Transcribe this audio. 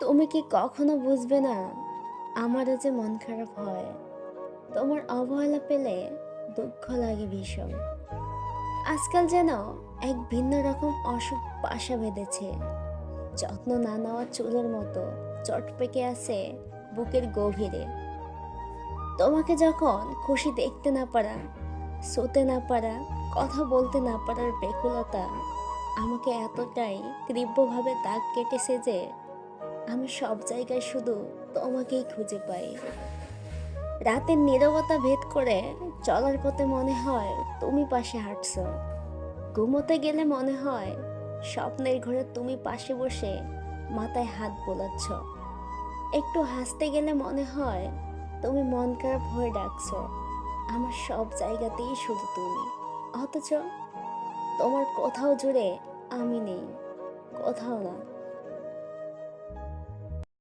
তুমি কি কখনো বুঝবে না? আমারও যে মন খারাপ হয়। তোমার অবহেলা পেলে দুঃখ লাগে ভীষণ। আজকাল যেন এক ভিন্ন রকম অসুখ বাসা বেঁধেছে। যত্ন না নেওয়া চুলের মতো চট পেকে আছে বুকের গভীরে। তোমাকে যখন খুশি দেখতে না পারা, শুতে না পারা, কথা বলতে না পারার বেকুলতা আমাকে এতটাই তীব্রভাবে দাগ কেটেছে যে আমি সব জায়গায় শুধু তোমাকেই খুঁজে পাই। রাতের নীরবতা ভেদ করে চলার পথে মনে হয় তুমি পাশে হাঁটছ। ঘুমোতে গেলে মনে হয় স্বপ্নের ঘরে তুমি পাশে বসে মাথায় হাত বোলাচ্ছ। একটু হাসতে গেলে মনে হয় তুমি মন খারাপ হয়ে ডাকছ। আমার সব জায়গাতেই শুধু তুমি। অথচ তোমার কোথাও জুড়ে আমি নেই। কোথাও না।